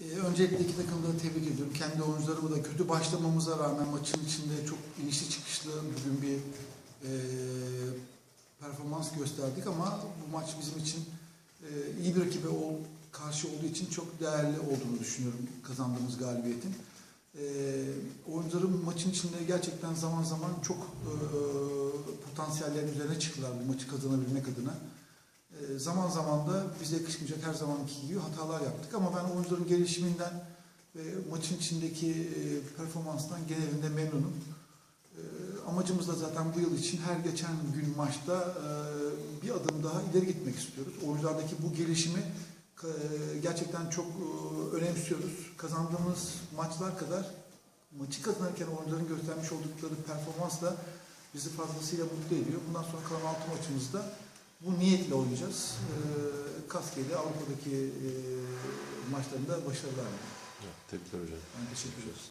Ee, öncelikle iki takımı da tebrik ediyorum. Kendi oyuncularımı da kötü başlamamıza rağmen maçın içinde çok inişli çıkışlı bugün bir e, performans gösterdik ama bu maç bizim için e, iyi bir rakibe ol, karşı olduğu için çok değerli olduğunu düşünüyorum kazandığımız galibiyetin. E, oyuncularım maçın içinde gerçekten zaman zaman çok e, potansiyellerin üzerine çıktılar bu maçı kazanabilmek adına. E, zaman zaman da bize yakışmayacak her zamanki gibi hatalar yaptık ama ben oyuncuların gelişiminden ve maçın içindeki e, performanstan genelinde memnunum. E, amacımız da zaten bu yıl için her geçen gün maçta e, bir adım daha ileri gitmek istiyoruz. Oyunculardaki bu gelişimi e, gerçekten çok önemsiyoruz. Kazandığımız maçlar kadar maçı kazanırken oyuncuların göstermiş oldukları performans da bizi fazlasıyla mutlu ediyor. Bundan sonra kalan altı maçımızda bu niyetle oynayacağız. E, Kaskeli Avrupa'daki e, maçlarında başarılar. Tebrikler hocam. Ben teşekkür ederim.